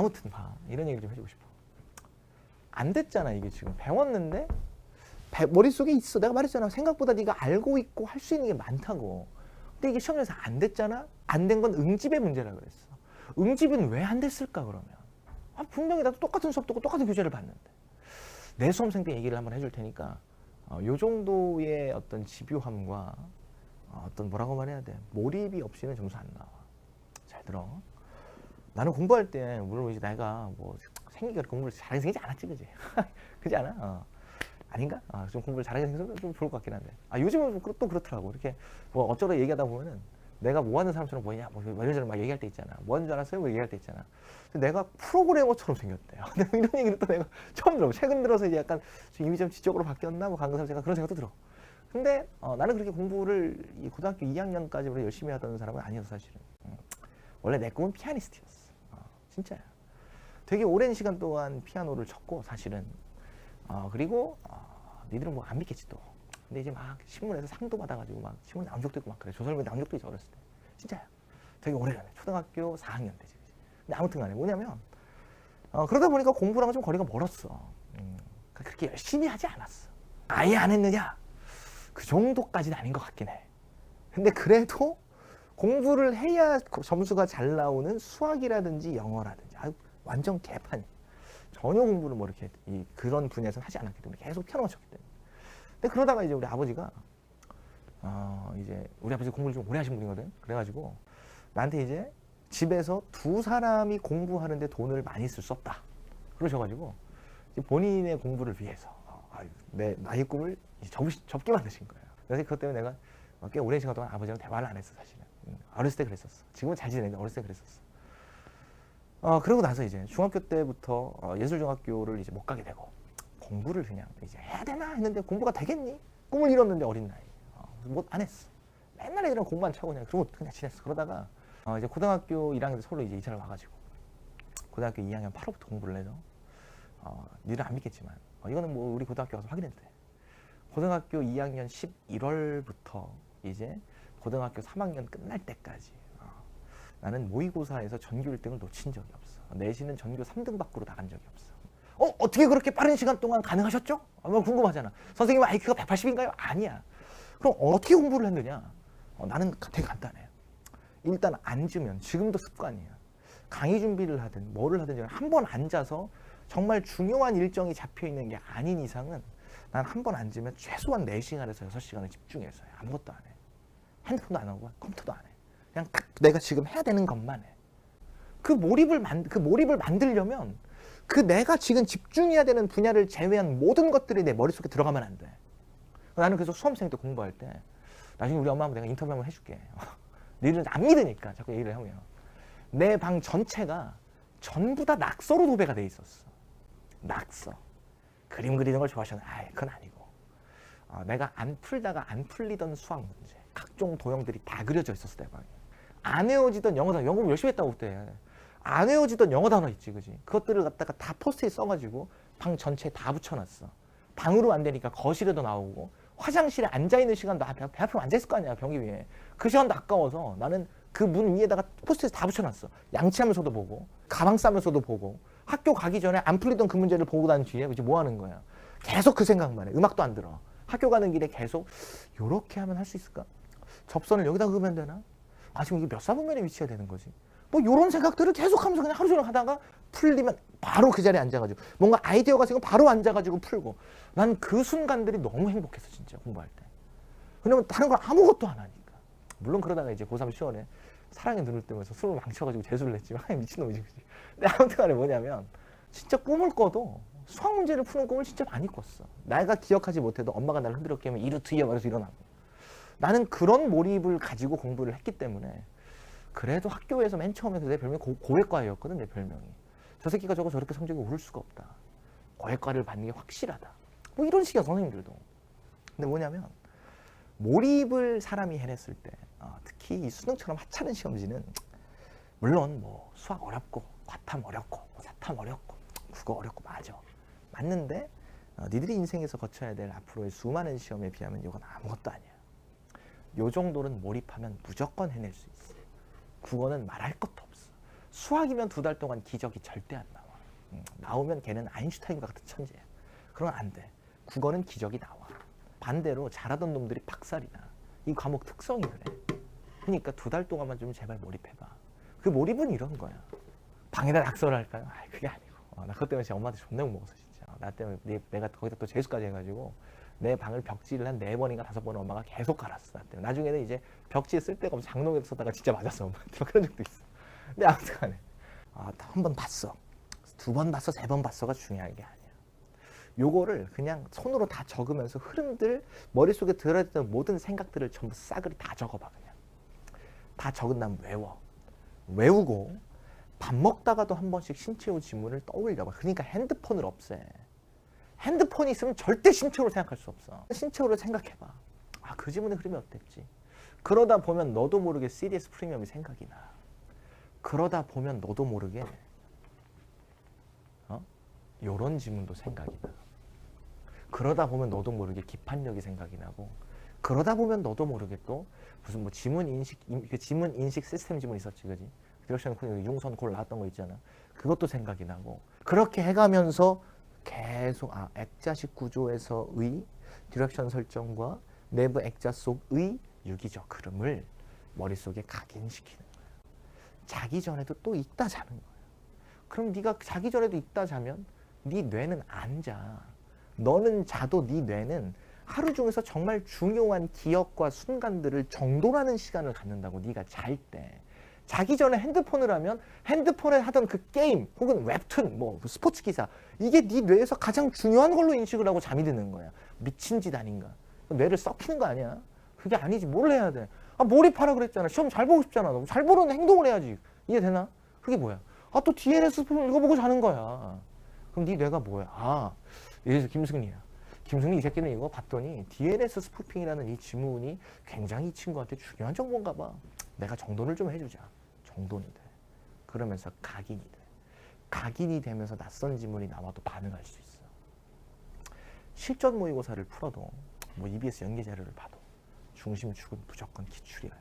아무튼 봐 이런 얘기를 좀 해주고 싶어. 안 됐잖아 이게 지금 배웠는데 배- 머릿속에 있어. 내가 말했잖아. 생각보다 네가 알고 있고 할 수 있는 게 많다고. 근데 이게 시험에서 안 됐잖아. 안 된 건 응집의 문제라 그랬어. 응집은 왜 안 됐을까 그러면? 아, 분명히 나도 똑같은 수업 듣고 똑같은 교재를 봤는데 내 수험생 때 얘기를 한번 해줄 테니까 어, 요 정도의 어떤 집요함과 어, 어떤 뭐라고 말해야 돼 몰입이 없이는 점수 안 나와. 잘 들어. 나는 공부할 때 물론 이제 내가 뭐 생기가 공부를 잘하게 생기지 않았지 그지? 그지 않아? 어. 아닌가? 아, 좀 공부를 잘하게 생겨서 좀 좋을 것 같긴 한데. 아, 요즘은 또 그렇더라고. 이렇게 뭐 어쩌다 얘기하다 보면은 내가 뭐 하는 사람처럼 보이냐? 뭐 이런저런 막 얘기할 때 있잖아. 뭐 하는 줄 알았어요? 뭐 얘기할 때 있잖아. 내가 프로그래머처럼 생겼대요. 이런 얘기를 또 내가 처음 들어. 최근 들어서 이제 약간 좀 이미 좀 지적으로 바뀌었나? 뭐 강사람 제가 그런 생각도 들어. 근데 어, 나는 그렇게 공부를 이 고등학교 2학년까지 원래 열심히 하던 사람은 아니었어 사실은. 음. 원래 내 꿈은 피아니스트였어. 어, 진짜야. 되게 오랜 시간 동안 피아노를 쳤고 사실은 어, 그리고 어, 니들은 뭐 안 믿겠지 또. 근데 이제 막 신문에서 상도 받아가지고 막 신문 적도 있고 막 그래. 조선일보에 나온 적도 있어 어렸을 때. 진짜야. 되게 오래전에 초등학교 4학년 때지. 근데 아무튼간에 뭐냐면 어, 그러다 보니까 공부랑 좀 거리가 멀었어. 음, 그렇게 열심히 하지 않았어. 아예 안 했느냐? 그 정도까지는 아닌 것 같긴 해. 근데 그래도 공부를 해야 점수가 잘 나오는 수학이라든지 영어라든지 아유, 완전 개판. 전혀 공부를 뭐 이렇게 이 그런 분야에서 하지 않았기 때문에 계속 쳤기 때문에. 근데 그러다가 이제 우리 아버지가 어 이제 우리 아버지 공부를 좀 오래 하신 분이거든. 그래가지고 나한테 이제 집에서 두 사람이 공부하는데 돈을 많이 쓸 수 없다. 그러셔가지고 본인의 공부를 위해서 어, 내 나의 꿈을 이제 접, 접게 만드신 거예요. 그래서 그것 때문에 내가 어, 꽤 오랜 시간 동안 아버지랑 대화를 안 했어 사실은. 음, 어렸을 때 그랬었어. 지금은 잘 지내는데 어렸을 때 그랬었어. 어 그러고 나서 이제 중학교 때부터 어, 예술중학교를 이제 못 가게 되고 공부를 그냥 이제 해야 되나 했는데 공부가 되겠니? 꿈을 이뤘는데 어린 나이 어, 못안 했어. 맨날 애들은 공부만 차고 그냥 그러고 그냥 지냈어. 그러다가 어, 이제 고등학교 1학년 때 서울로 이제 이사를 와가지고 고등학교 2학년 8월부터 공부를 해서 어, 니들 안 믿겠지만 어, 이거는 뭐 우리 고등학교 가서 확인해도 돼. 고등학교 2학년 11월부터 이제 고등학교 3학년 끝날 때까지 어, 나는 모의고사에서 전교 1등을 놓친 적이 없어. 내신은 전교 3등 밖으로 나간 적이 없어. 어 어떻게 그렇게 빠른 시간 동안 가능하셨죠? 아마 궁금하잖아. 선생님 IQ가 180인가요? 아니야. 그럼 어떻게 공부를 했느냐? 어, 나는 되게 간단해. 일단 앉으면 지금도 습관이야. 강의 준비를 하든 뭐를 하든 한 번 앉아서 정말 중요한 일정이 잡혀 있는 게 아닌 이상은 난 한 번 앉으면 최소한 4시간에서 6시간을 집중해서 해. 아무것도 안 해. 핸드폰도 안 하고 컴퓨터도 안 해. 그냥 딱 내가 지금 해야 되는 것만 해. 그 몰입을 만, 그 몰입을 만들려면 그 내가 지금 집중해야 되는 분야를 제외한 모든 것들이 내 머릿속에 들어가면 안 돼. 나는 그래서 수험생 때 공부할 때 나중에 우리 엄마 한번 내가 인터뷰 한번 해줄게. 너희들 안 믿으니까 자꾸 얘기를 하면 내 방 전체가 전부 다 낙서로 도배가 돼 있었어. 낙서. 그림 그리는 걸 좋아하시는 아 그건 아니고 어, 내가 안 풀다가 안 풀리던 수학 문제 각종 도형들이 다 그려져 있었어 내 방에 안 외워지던 영어 단어 영어 공부 열심히 했다고 그때. 안 외워지던 영어 단어 있지 그지? 그것들을 갖다가 다 포스트에 써가지고 방 전체에 다 붙여놨어. 방으로 안 되니까 거실에도 나오고 화장실에 앉아있는 시간도 아, 배, 배 아프면 앉아있을 거 아니야 변기 위에. 그 시간도 아까워서 나는 그 문 위에다가 포스트에서 다 붙여놨어. 양치하면서도 보고 가방 싸면서도 보고 학교 가기 전에 안 풀리던 그 문제를 보고 난 뒤에 이제 뭐 하는 거야? 계속 그 생각만 해. 음악도 안 들어. 학교 가는 길에 계속 요렇게 하면 할 수 있을까 접선을 여기다 그으면 되나? 아 지금 이게 몇 사분면에 위치가 되는 거지? 뭐 요런 생각들을 계속 하면서 그냥 하루 종일 하다가 풀리면 바로 그 자리에 앉아가지고 뭔가 아이디어가 생기면 바로 앉아가지고 풀고 난 그 순간들이 너무 행복했어 진짜 공부할 때. 왜냐면 다른 걸 아무것도 안 하니까. 물론 그러다가 이제 고3 10월에 사랑에 눈을 뜨면서 술을 망쳐가지고 재수를 했지만 미친놈이지 그지? 근데 아무튼 간에 뭐냐면 진짜 꿈을 꿔도 수학 문제를 푸는 꿈을 진짜 많이 꿨어. 내가 기억하지 못해도 엄마가 나를 흔들어 깨면 이루 뒤에 말해서 일어나고 나는 그런 몰입을 가지고 공부를 했기 때문에 그래도 학교에서 맨 처음에 내 별명이 고, 고외과였거든 내 별명이. 저 새끼가 저거 저렇게 성적이 오를 수가 없다. 고외과를 받는 게 확실하다. 뭐 이런 식이야 선생님들도. 근데 뭐냐면 몰입을 사람이 해냈을 때 어, 특히 이 수능처럼 하찮은 시험지는 물론 뭐 수학 어렵고 과탐 어렵고 뭐 사탐 어렵고 국어 어렵고 맞아. 맞는데 어, 니들이 인생에서 거쳐야 될 앞으로의 수많은 시험에 비하면 이건 아무것도 아니야 요 정도는 몰입하면 무조건 해낼 수 있어 국어는 말할 것도 없어 수학이면 두 달 동안 기적이 절대 안 나와. 음, 나오면 걔는 아인슈타인과 같은 천재야. 그건 안 돼. 국어는 기적이 나와. 반대로 잘하던 놈들이 박살이나. 이 과목 특성이 그래. 그러니까 두 달 동안만 좀 제발 몰입해봐. 그 몰입은 이런 거야. 방에다 낙서를 할까요? 아, 그게 아니고. 어, 나 그것 때문에 제 엄마한테 존나 욕먹었어 진짜. 어, 나 때문에 내, 내가 거기다 또 재수까지 해가지고 내 방을 벽지를 한 네 번인가 다섯 번을 엄마가 계속 갈았어. 나중에는 이제 벽지에 쓸 데가 없어 장롱에 썼다가 진짜 맞았어 엄마한테 막 그런 적도 있어. 근데 아무튼 간에 아, 한 번 봤어. 두 번 봤어, 세 번 봤어가 중요한 게 아니야. 요거를 그냥 손으로 다 적으면서 흐름들 머릿속에 들어있던 모든 생각들을 전부 싸그리 다 적어봐 그냥. 다 적은 다음 외워. 외우고 밥 먹다가도 한 번씩 신체호 지문을 떠올려봐. 그러니까 핸드폰을 없애. 핸드폰이 있으면 절대 신체호를 생각할 수 없어. 신체호를 생각해봐. 아, 그 지문의 흐름이 어땠지? 그러다 보면 너도 모르게 CDS 프리미엄이 생각이 나. 그러다 보면 너도 모르게 어? 요런 지문도 생각이 나. 그러다 보면 너도 모르게 기판력이 생각이 나고 그러다 보면 너도 모르게 또 무슨 뭐 지문 인식 인- 그 지문 인식 시스템 지문 있었지 그지 디렉션 그 융선 골 나왔던 거 있잖아 그것도 생각이 나고 그렇게 해가면서 계속 아 액자식 구조에서의 디렉션 설정과 내부 액자 속의 유기적 흐름을 머릿속에 각인시키는 거야 자기 전에도 또 있다 자는 거야 그럼 네가 자기 전에도 있다 자면 네 뇌는 안 자. 너는 자도 네 뇌는 하루 중에서 정말 중요한 기억과 순간들을 정돈하는 시간을 갖는다고 네가 잘 때. 자기 전에 핸드폰을 하면 핸드폰에 하던 그 게임 혹은 웹툰 뭐 스포츠 기사 이게 네 뇌에서 가장 중요한 걸로 인식을 하고 잠이 드는 거야. 미친 짓 아닌가? 뇌를 썩히는 거 아니야? 그게 아니지. 뭘 해야 돼? 아 몰입하라 그랬잖아. 시험 잘 보고 싶잖아. 너잘 보는 행동을 해야지. 이해되나? 그게 뭐야? 아 또 DNS 스푼 읽어보고 자는 거야. 그럼 네 뇌가 뭐야? 아, 들어 김승리야. 김승리 이 새끼는 이거 봤더니 DNS 스푸핑이라는 이 지문이 굉장히 이 친구한테 중요한 정보인가 봐. 내가 정돈을 좀 해주자. 정돈이 돼. 그러면서 각인이 돼. 각인이 되면서 낯선 지문이 나와도 반응할 수 있어. 실전 모의고사를 풀어도 뭐 EBS 연계 자료를 봐도 중심 축은 무조건 기출이야.